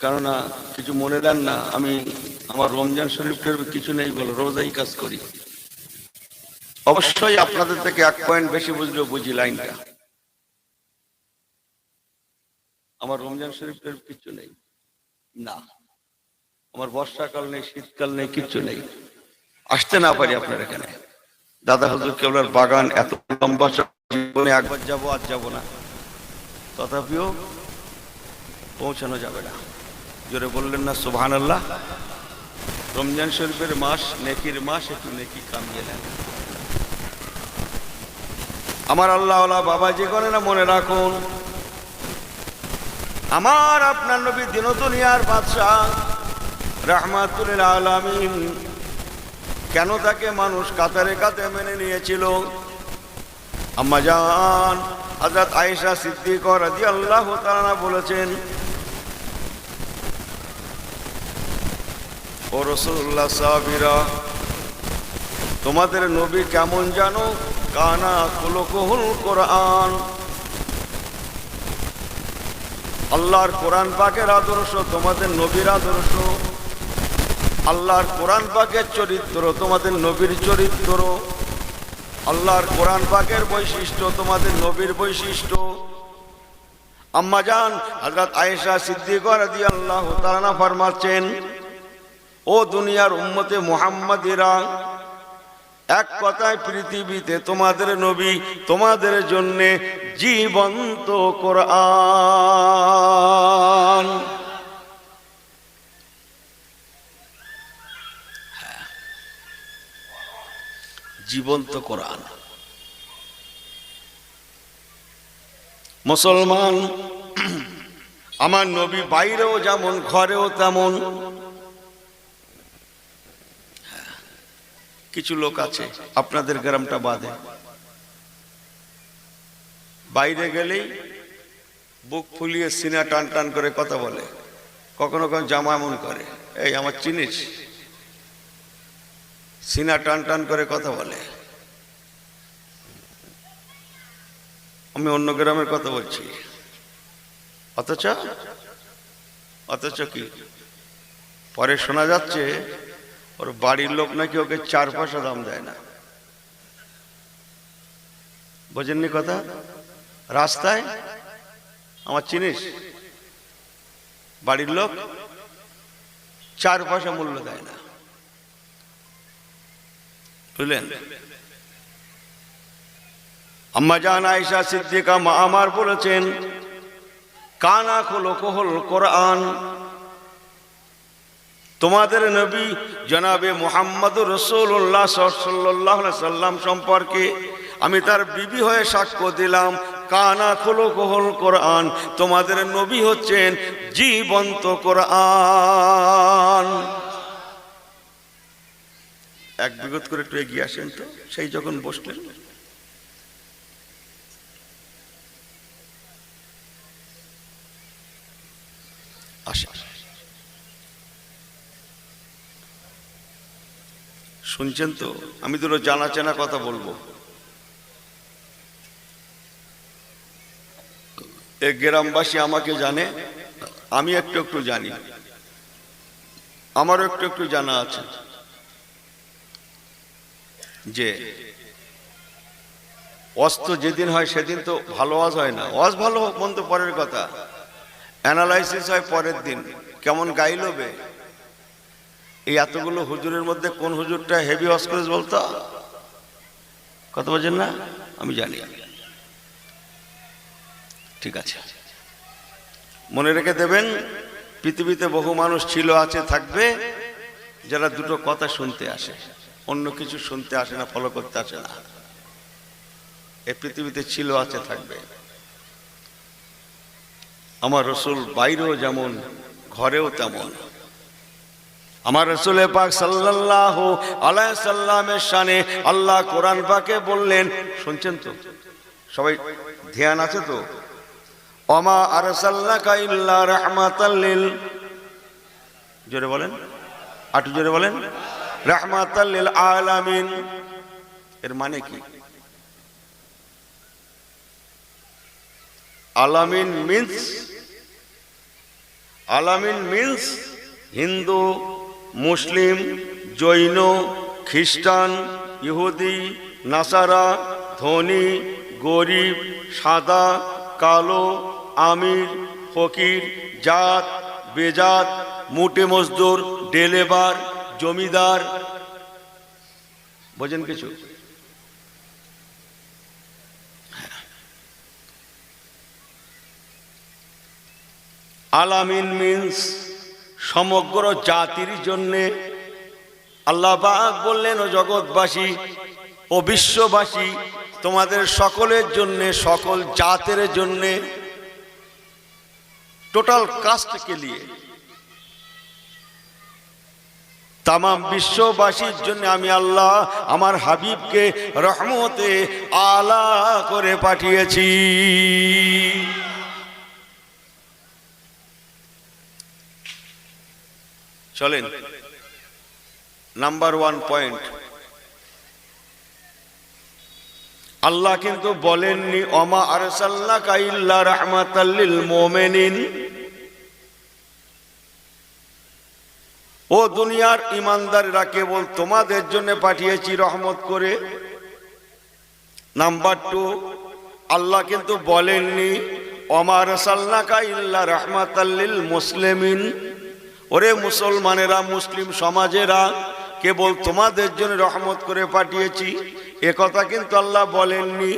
কেননা কিছু মনে দেন না, আমি আমার রমজান শরীফের কিছু নেই বলে রোজাই কাজ করি। অবশ্যই আপনাদের থেকে এক পয়েন্ট বেশি বুঝলেও বুঝি লাইনটা। আমার রমজান শরীফের কিছু নেই। না। আমার বর্ষাকাল নেই, শীতকাল নেই, কিচ্ছু নেই। আসতে না পারি আপনার এখানে। দাদা হজুর, কেবলার বাগান এত লম্বা জীবনে একবার যাব আর যাব না। তথাপিও পৌঁছানো যাবে না। জোরে বললেন না সুবহান আল্লাহ রমজান শরীফের মাস, নেকির মাস, একটু নেকি কামিয়ে নেন। আমার আল্লাহ আল্লাহ বাবা যে করে না, মনে রাখুন, আমার আপনার নবী দিন দুনিয়ার বাদশাহ রাহমাতুল আলামিন কেন তাকে মানুষ কাতারে কাতে মেনে নিয়েছিল? আম্মা জান, হযরত আয়েশা সিদ্দিক রাদিয়াল্লাহু তাআলা বলেছেন ও তোমাদের নবী কেমন জানো? কানা কুলকুহুল কোরআন। আল্লাহর কোরআন পাকের আদর্শ, তোমাদের নবীর আদর্শ। আল্লাহর কোরআন পাকের চরিত্র, তোমাদের নবীর চরিত্র। আল্লাহর কোরআন পাকের বৈশিষ্ট্য, তোমাদের নবীর বৈশিষ্ট্য। আম্মা জান হযরত আয়েশা সিদ্দিক রাদিয়াল্লাহু তাআলা ফরমাচ্ছেন ও দুনিয়ার উম্মতে মুহাম্মাদিরা, এক কথায় পৃথিবীতে তোমাদের নবী, তোমাদের জন্য জীবন্ত কোরআন। জীবন্ত কোরআন। মুসলমান, আমার নবী বাইরেও যেমন, ঘরেও তেমন কিছু লোক আছে, আপনাদের গ্রামটা বাদে বাইরে গেলেই বুক ফুলিয়ে সিনা টান টান করে কথা বলে। কখনো কখনো জামা এমন করে, এই, আমার চিনিস? সিনা টান টান করে কথা বলে। আমি অন্য গ্রামের কথা বলছি। অথচ অথচ কি? পরে শোনা যাচ্ছে ওর বাড়ির লোক নাকি ওকে চার পয়সা দাম দেয় না। বোঝেননি কথা? রাস্তায়? আমার চিনিস? বাড়ির লোক চার পয়সা মূল্য দেয় না। বুঝলেন? আম্মা জান আয়েশা সিদ্দিকা মা আমার বলেছেন, কানা খোলো কোহল কোরআন। তোমাদের নবী জনাবে মোহাম্মদ রসুল্লাহ সাল্লাহ সাল্লাম সম্পর্কে আমি তার বিবি হয়ে সাক্ষ্য দিলাম। কানা খোলো কোহল কোরআন। তোমাদের নবী হচ্ছেন জীবন্ত কোরআন। এক বিগত করে একটু এগিয়ে আসেন তো। সেই যখন বসলেন আসেন শুনছেন তো? আমি দুটো জানা চেনা কথা বলব। এ গ্রামবাসী আমাকে জানে, আমি একটু একটু জানি। আমারও একটু একটু জানা আছে যে, অস্ত যেদিন হয় সেদিন তো ভালো ওয়াজ হয় না। ওয়াজ ভালো হোক, মন্দ পরের কথা। অ্যানালাইসিস হয় পরের দিন। কেমন গাইলবে এই এতগুলো হুজুরের মধ্যে কোন হুজুরটা হেভি ওয়াজ বলতো? কথা বলছেন না? আমি জানি। ঠিক আছে। মনে রেখে দেবেন, পৃথিবীতে বহু মানুষ ছিল, আছে, থাকবে, যারা দুটো কথা শুনতে আসে। অন্য কিছু শুনতে আসে না ফলো করতে আসে না। এ পৃথিবীতে ছিল, আছে, থাকবে। আমার রসুল বাইরেও যেমন, ঘরেও তেমন। আমার রসুল পাক সাল্লাল্লাহু আলাইহি সাল্লামের শানে আল্লাহ কোরআন পাকে বললেন, শুনছেন তো? সবাই ধ্যান আছে তো? অমা আরসাল্লাকা ইল্লা রাহমাতাল লিল, জোরে বলেন, আটু জোরে বলেন, রাহমাতাল লিল আলামিন, এর মানে কি? আলামিন মিন্স আলামিন মিন্স হিন্দু মুসলিম, জৈন, খ্রিস্টান, ইহুদি, নাসারা, ধনী, গরিব, সাদা, কালো, আমির, ফকির, জাত, বেজাত, মুটে মজদুর, ডেলেবার, জমিদার। বোঝেন কিছু? আলামিন মিন্স সমগ্র জাতির জন্যে আল্লাহ পাক বললেন, ও জগৎবাসী ও বিশ্ববাসী, তোমাদের সকলের জন্যে, সকল জাতের জন্যে টোটাল কাস্টকে নিয়ে, তামাম বিশ্ববাসীর জন্য আমি আল্লাহ আমার হাবিবকে রহমতে আলা করে পাঠিয়েছি। চলেন। নাম্বার ওয়ান পয়েন্ট আল্লাহ কিন্তু বলেননি অমা আরসাল্লা কাইল্লা রহমাতাল্লিল মোমেনিন। ও দুনিয়ার ইমানদাররা কেবল তোমাদের জন্য পাঠিয়েছি রহমত করে। নাম্বার টু আল্লাহ কিন্তু বলেননি অমার সাল্লাকা ইল্লা রহমাতাল্লিল মুসলিমিন। ওরে মুসলমানেরা, মুসলিম সমাজেরা, কেবল তোমাদের জন্য রহমত করে পাঠিয়েছি। এ কথা কিন্তু আল্লাহ বলেননি।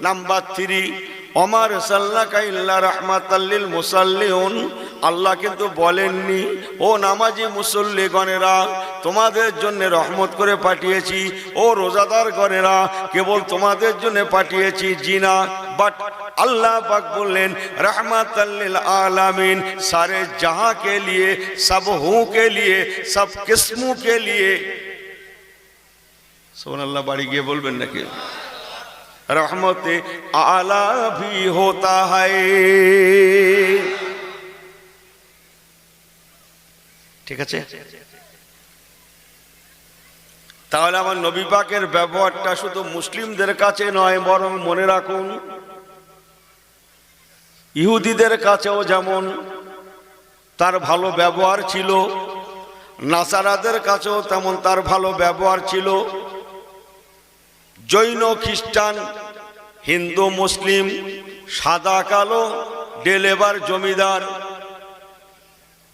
নাম্বার থ্রি, অমার সাল্লা ইল্লা রহমাতাল্লিল মুসাল্লিউন। আল্লাহ কিন্তু বলেননি, ও নামাজি মুসল্লিগণেরা তোমাদের জন্য রহমত করে পাঠিয়েছি ও রোজাদার গণেরা কেবল তোমাদের জন্য পাঠিয়েছি জিনা বাট अल्लाह पाक बोलें रहमत आलमीन सारे जहां के लिए सब हूं के लिए सब किस्मों के लिए सोन अल्लाह बाड़ी गए बोलबेन नाकि रहमत आला भी होता है ঠিক আছে তাহলে আমার নবী পাকের ব্যবহারটা শুধু মুসলিমদের কাছে নয়, বরং মনে রাখুন, ইহুদিদের কাছেও যেমন তার ভালো ব্যবহার ছিল, নাসারাদের কাছেও তেমন তার ভালো ব্যবহার ছিল। জৈন, খ্রিস্টান, হিন্দু, মুসলিম, সাদা, কালো ডেলেবার জমিদার,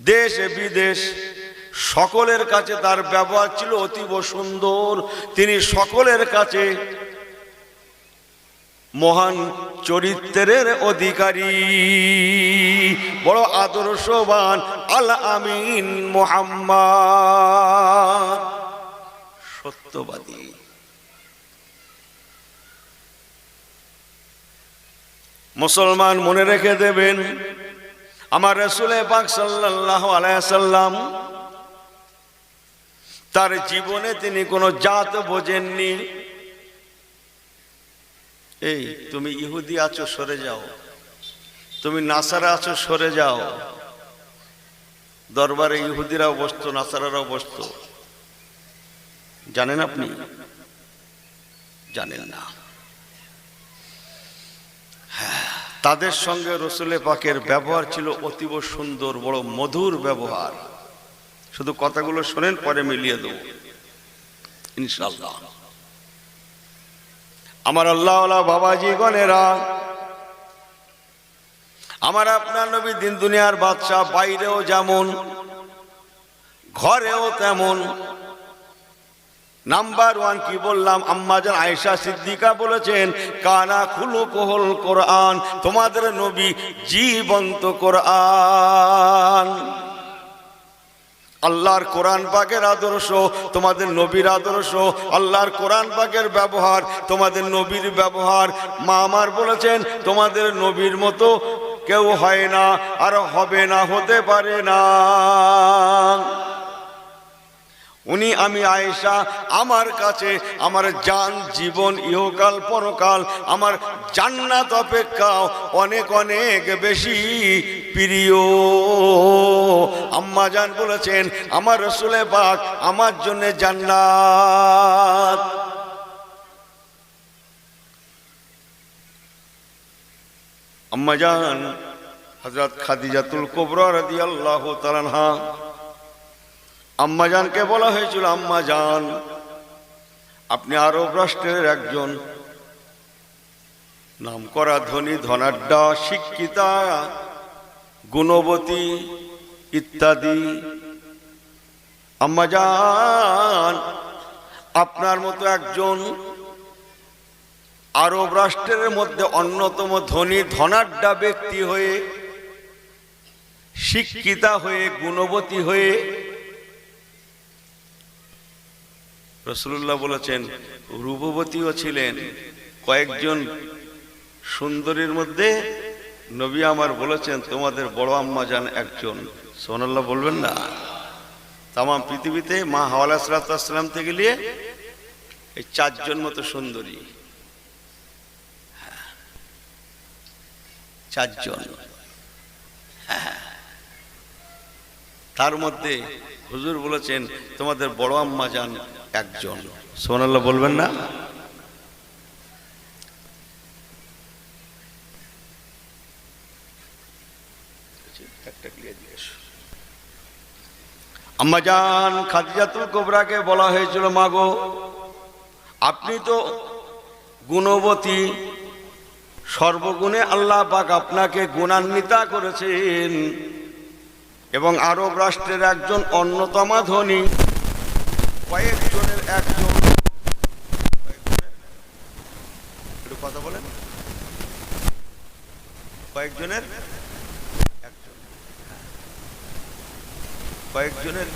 দেশ বিদেশ সকলের কাছে তার ব্যবহার ছিল অতীব সুন্দর। তিনি সকলের কাছে মহান চরিত্রের অধিকারী। বড় আদর্শবান আল আমিন মোহাম্মদ। সত্যবাদী। মুসলমান মনে রেখে দেবেন, আমার রসুল পাক সাল্লাহ আলাইসাল্লাম তার জীবনে তিনি কোনো জাত বোঝেননি। এই তুমি ইহুদি আছো সরে যাও। তুমি নাসারা আছো সরে যাও। দরবারে ইহুদিরাও বসতো নাসারারাও বসতো জানেন আপনি? জানেন না। হ্যাঁ, তাদের সঙ্গে রসুলে পাকের ব্যবহার ছিল অতীব সুন্দর বড় মধুর ব্যবহার। শুধু কথাগুলো শোনেন, পরে মিলিয়ে দেব। ইনশাল্লাহ আমার আল্লাহ বাবাজি গণেরা আমার আপনার নবী দিন দুনিয়ার বাদশাহ, বাইরেও যেমন, ঘরেও তেমন। নাম্বার ওয়ান কি বললাম? আম্মাজান আয়েশা সিদ্দিকা বলেছেন, কানা খুলু কোহল কোরআন তোমাদের নবী জীবন্ত কোরআন। আল্লাহর কোরআন পাকের আদর্শ, তোমাদের নবীর আদর্শ, আল্লাহর কোরআন পাকের ব্যবহার, তোমাদের নবীর ব্যবহার। মা আমার বলেছেন, তোমাদের নবীর মতো কেউ হয় না, আর হবে না, হতে পারে না। উনি আমি আয়েশা, আমার কাছে আমার জান জীবন, ইহকাল, পরকাল, আমার জান্নাত অপেক্ষাও অনেক অনেক বেশি প্রিয়। আম্মা জান বলেছেন, আমার রসুলে পাক আমার জন্য জান্নাত। আম্মা জান হজরত খাদিজাতুল কোবরা রাদি আল্লাহ তালানহা আম্মাজানকে বলা হয়েছিল আম্মাজান আপনি আরব রাষ্ট্রের একজন। নাম করা ধনী, ধনাঢ্যা, শিক্ষিতা, গুণবতী ইত্যাদি। আম্মাজান আপনার মতো একজন আরব রাষ্ট্রের মধ্যে অন্যতম ধনী, ধনাঢ্যা ব্যক্তি হয়ে, শিক্ষিতা হয়ে, গুণবতী হয়ে রসুল্লাহ বলেছেন, রূপবতীও ছিলেন। কয়েকজন সুন্দরীর মধ্যে নবী আমার বলেছেন, তোমাদের বড় আম্মা যান একজন। সোনাল্লাহ বলবেন না। তাম পৃথিবীতে মা হাওয়ালা সালাতাম থেকে নিয়ে এই চারজন মতো সুন্দরী। হ্যাঁ। চারজন। হ্যাঁ। তার মধ্যে হুজুর বলেছেন, তোমাদের বড় আম্মা যান একজন। সোনাল্লাহ বলবেন না? আম্মাজান খাদিজাতুল কোবরাকে বলা হয়েছিল মাগো আপনি তো গুণবতী, সর্বগুণে আল্লাহ পাক আপনাকে গুণান্বিতা করেছেন এবং আরব রাষ্ট্রের একজন অন্যতমা ধনী। কয়েকজনের একজন একটু কথা বলেন কয়েকজনের একজন। কয়েকজনের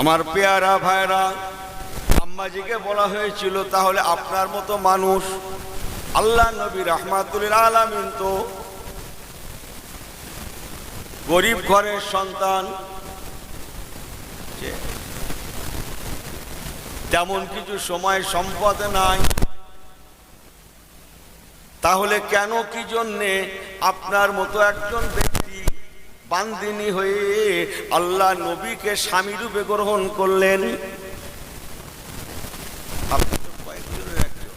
আমার পেয়ারা ভাইরা, আম্মাজিকে বলা হয়েছিল, তাহলে আপনার মতো মানুষ আল্লাহ নবী রহমাতুল আলামিন তো গরিব ঘরের সন্তান তেমন কিছু সময় সম্পদ নাই, তাহলে কেন কি জন্যে আপনার মতো একজন ব্যক্তি বান্দিনী হয়ে আল্লাহ নবীকে স্বামী রূপে গ্রহণ করলেন আপনি তো কয়েকজনের একজন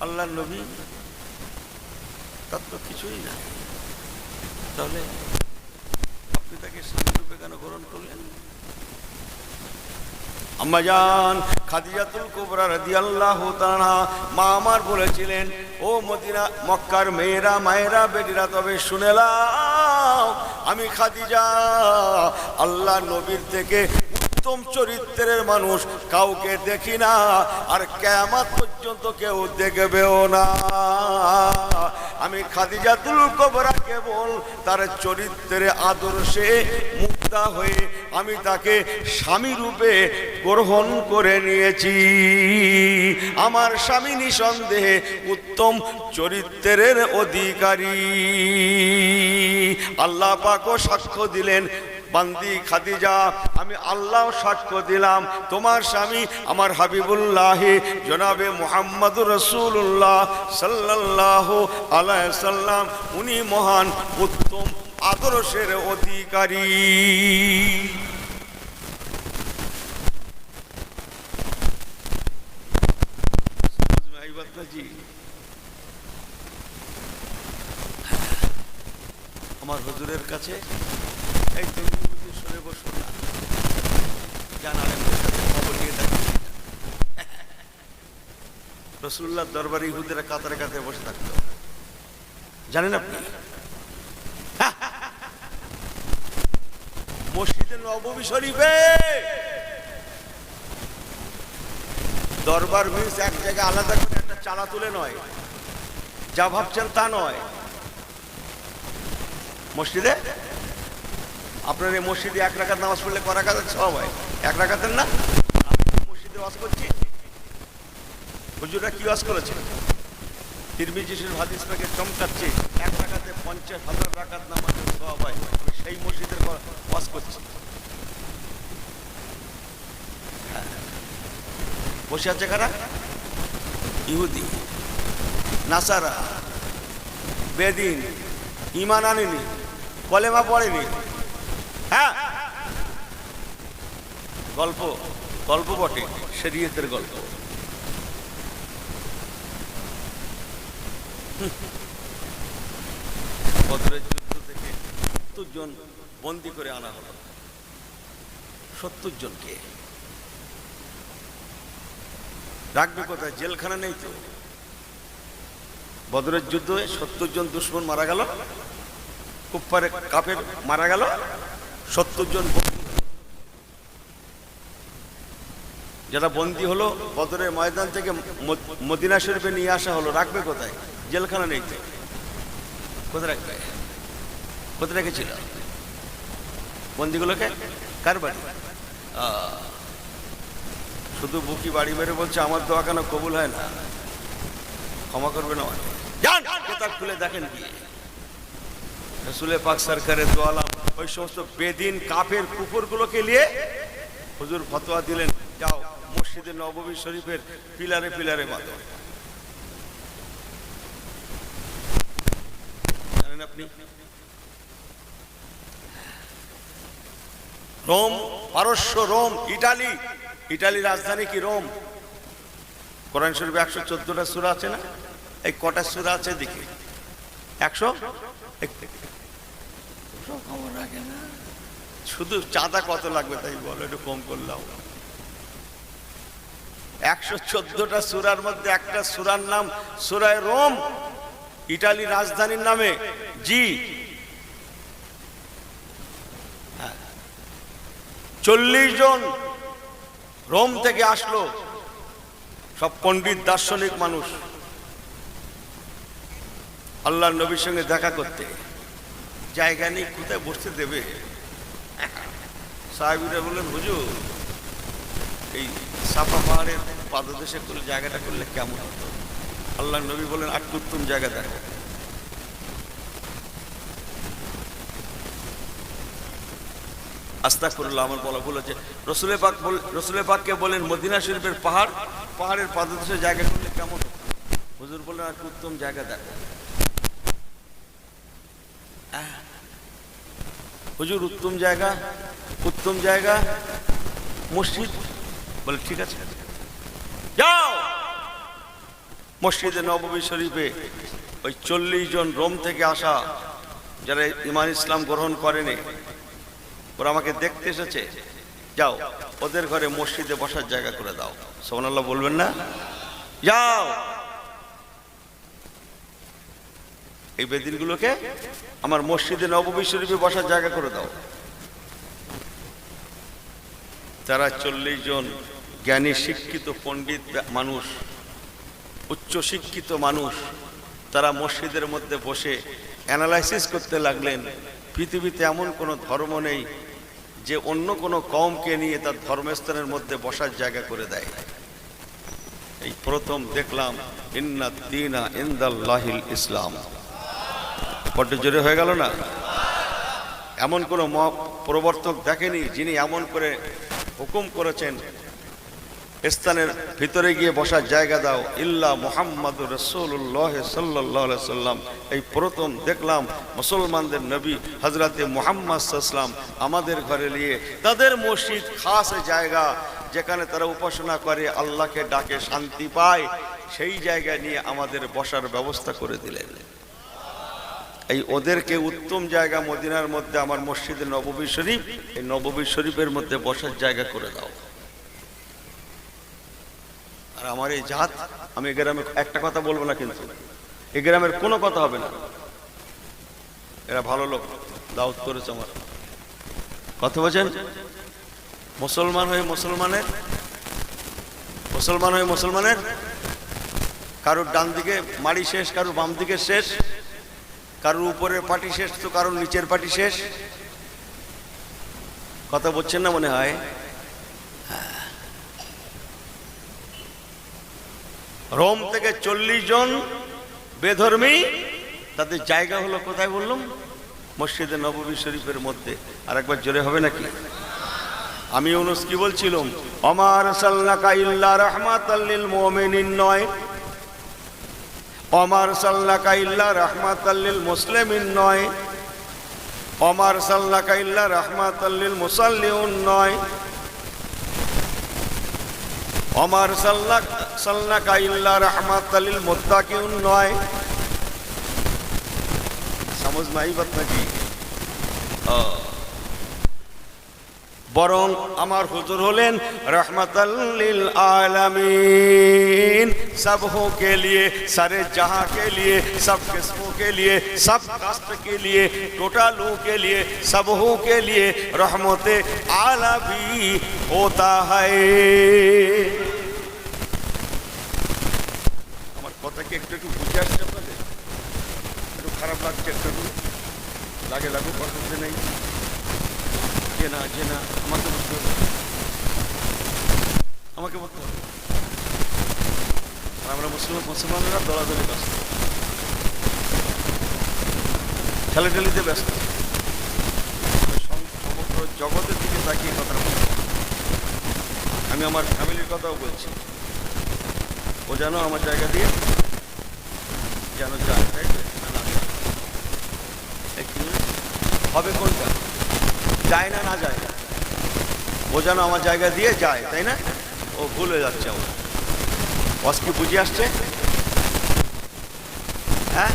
আল্লাহ নবী তার তো কিছুই না তাহলে আপনি তাকে স্বামী কেন গ্রহণ করলেন? আম্মাজান খাদিজাতুল কুবরা রাদিয়াল্লাহু তাআলা মা আমার বলেছিলেন, ও মদিনা, মক্কার মেয়েরা, মায়েরা, বেটিরা, তবে শুনেলাম আমি খাদিজা, আল্লাহ নবীর থেকে উত্তম চরিত্রের মানুষ কাউকে দেখি না, আর কেয়ামত পর্যন্ত কেউ দেখবেও না। আমি খাদিজাতুল কবরা কেবল তার চরিত্রের আদর্শে মুক্তা হয়ে আমি তাকে স্বামী রূপে গ্রহণ করে নিয়েছি। আমার স্বামী নিঃসন্দেহে উত্তম চরিত্রের অধিকারী। আল্লাহ পাকও সাক্ষ্য দিলেন বান্দি খাদিজা, আমি আল্লাহ সাক্ষ্য দিলাম। তোমার স্বামী আমার হাবিবুল্লাহে, জনাবে মোহাম্মদুর রসুল্লাহ সাল্লাহ আলাই সাল্লাম। উনি মহান, উত্তম, আদর্শের অধিকারী। আমার হজুরের কাছে এই বুঝি শুনে বসো। না জান আলেমদের সাথে খবর নিয়ে থাকি। রসুল্লাহ দরবারে ইহুদেরা কাতারে কাতারে বসে থাকতো। জানেন আপনি? মসজিদে নবমী শরীফে দরবার মিন্স এক জায়গায় আলাদা করে একটা চালা তুলে নয়। যা ভাবছেন তা নয়। মসজিদে? আপনার এই মসজিদে এক রাখাত নামাজ পড়লে ক রাখাতের সব হয়। এক রাখাতের না? মসজিদে ওয়াজ করছি। হুজুরা কি ওয়াজ করেছে? তিরমিজি শরীফ হাদিস পাকে চমকাচ্ছে, এক রাখাতে পঞ্চাশ হাজার রাখাত নামাজের সব হয়। সেই মসজিদের ওয়াজ করছি। বসে আছে কারা? ইহুদি, নাসারা, বেদিন ইমান আনেনি, কলেমা পড়েনি। হ্যাঁ। গল্প গল্প বটে, শরীয়তের গল্প। বদরের যুদ্ধ থেকে সত্তর জন বন্দি করে আনা সত্তর জনকে। রাখবে কোথায়? জেলখানা নেই তো। বদরের যুদ্ধে সত্তর জন দুশ্মন মারা গেল। কুপ্পারে কাপের মারা গেল। সত্তর জন যারা বন্দী হলো, বদরের ময়দান থেকে মদিনা শরীফে নিয়ে আসা হলো, রাখবে কোথায়? জেলখানা নেই কোথায় রাখবে? কোথায় রেখেছিল? বন্দিগুলোকে? কার বাড়ি? শুধু বুকি বাড়ি মেরে বলছে, আমার দোয়া কেন কবুল হয় না? ক্ষমা করবে না খুলে দেখেন কি রসুলে পাক সরকারের দোয়ালাম ওই সমস্ত বেদিন কাফের কুকুরগুলোকে নিয়ে হুজুর ফতোয়া দিলেন, যাও, মসজিদে নববী শরীফের পিলারে পিলারে মাতো জানেন আপনি? রোম, পারস্য, রোম, ইটালি। ইটালি রাজধানী কি রোম? কোরআন শরীফে একশো চোদ্দটা সুরা আছে না? এই কটা সুরা আছে দেখি। একশো? খবর রাখে না? শুধু চাঁদা কত লাগবে তাই বলো, একটু কম করলাম। একশো চোদ্দটা সুরার মধ্যে একটা সুরার নাম সুরায় রোম ইটালি রাজধানীর নামে, জি। চল্লিশ জন রোম থেকে আসলো, সব পণ্ডিত দার্শনিক মানুষ। আল্লাহ নবীর সঙ্গে দেখা করতে। জায়গা নেই, কোথায় বসতে দেবে? সাহেবিরা বললেন, হুজুর, এই সাফা পাহাড়ের পাদদেশে করলে জায়গাটা করলে কেমন হতো? আল্লাহ নবী বলেন আর উত্তম জায়গা দেখো। আস্তা করল্লাহ আমার বলা ভুল হচ্ছে। রসুলের পাক রসুলের পাককে বলেন, মদিনা শরীফের পাহাড়, পাহাড়ের পাদদেশে জায়গা করলে কেমন হতো? হুজুর বলেন আর উত্তম জায়গা দেখো। হুজুর, উত্তম জায়গা উত্তম জায়গা, মসজিদ? বলে, ঠিক আছে যাও! মসজিদে নববী শরীফে ওই চল্লিশ জন রোম থেকে আসা যারা ইমান ইসলাম গ্রহণ করেনি, ওরা আমাকে দেখতে এসেছে। যাও, ওদের ঘরে মসজিদে বসার জায়গা করে দাও। সোমানাল্লাহ বলবেন না? যাও! এই বেদিনগুলোকে আমার মসজিদে নববী শরীফে বসার জায়গা করে দাও। তারা চল্লিশ জন জ্ঞানী শিক্ষিত পণ্ডিত মানুষ, উচ্চ শিক্ষিত মানুষ, তারা মসজিদের মধ্যে বসে অ্যানালাইসিস করতে লাগলেন, পৃথিবীতে এমন কোনো ধর্ম নেই যে অন্য কোনো কমকে নিয়ে তার ধর্মস্থানের মধ্যে বসার জায়গা করে দেয়। এই প্রথম দেখলাম ইন্না দিনা ইন্দাল্লাহিল ইসলাম। বড্ড জোরে হয়ে গেল না। এমন কোনো প্রবর্তক দেখেনি যিনি এমন করে হুকুম করেছেন, স্থানের ভিতরে গিয়ে বসার জায়গা দাও। ইল্লা মোহাম্মদ রসুল্লাহ সাল্লাহ সাল্লাম। এই প্রথম দেখলাম মুসলমানদের নবী হজরতে মোহাম্মদ সাল্লাম আমাদের ঘরে নিয়ে তাদের মসজিদ খাস জায়গা যেখানে তারা উপাসনা করে, আল্লাহকে ডাকে, শান্তি পায়, সেই জায়গা নিয়ে আমাদের বসার ব্যবস্থা করে দিলেন। এই ওদেরকে উত্তম জায়গা মদিনার মধ্যে আমার মসজিদে নববী শরীফ, এই নববী শরীফের মধ্যে বসার জায়গা করে দাও। আর আমার এই জাত, আমি গ্রামে একটা কথা বলব না কিন্তু এই গ্রামের কোনো কথা হবে না। এরা ভালো লোক দাওয়াত করেছে আমার। কথা বলছেন? মুসলমান হয়ে মুসলমানের? মুসলমান হয়ে মুসলমানের? কারোর ডান দিকে মাড়ি শেষ, কারোর বাম দিকে শেষ? কারোর উপরের পাটি শেষ তো কারোর নিচের পাটি শেষ? কথা বলছেন না মনে হয়? রোম থেকে চল্লিশ জন বেধর্মী, তাদের জায়গা হলো কোথায় বললাম? মসজিদে নববী শরীফের মধ্যে। আর একবার জোরে হবে নাকি? আমি অনুস কি বলছিলাম? অমার সাল্লাকা ইল্লা রহমাত নয় অমার সাল্লাকা ইল্লা রহমাতাল্লিল মুসলিমিন নয়। অমার সাল্লাকা ইল্লা রহমাতাল্লিল মুসাল্লিউন নয়। অমার সাল্লাক সাল্লাকা ইল্লা রহমাতাল্লিল মুত্তাকিউন নয়। সমঝ মাই বাত নাকি? বরং আমার হুজুর হলেন রহমতলিল आलमीन सब हो के लिए सारे जहां के लिए सब किस्मों के लिए सब कास्ट के लिए टोटलों के लिए सब हो के लिए रहमत आला भी होता है আমার কথা কি একটু একটু বুঝে আসছে আপনাদের একটু খারাপ লাগছে একটু একটু লাগে লাগুক অসুবিধা নেই যে না যে না আমাকে বুঝতে হবে। আমাকে বলতে হবে। আর আমরা মুসলিম মুসলমানরা দলাদলি ব্যস্ত ঠেলাঠেলিতে ব্যস্ত। সমগ্র জগতের দিকে তাকিয়ে কথা বলছি। আমি আমার ফ্যামিলির কথাও বলছি। ও যেন আমার জায়গা দিয়ে যেন যায় তাই? না, হবে কোনটা? যায় না না যায়। ও যেন আমার জায়গা দিয়ে যায়, তাই না? ও ভুল হয়ে যাচ্ছে আমার। বস কি বুঝে আসছে? হ্যাঁ?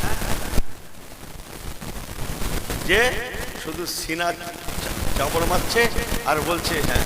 যে শুধু সিনা চাপড় মারছে আর বলছে হ্যাঁ।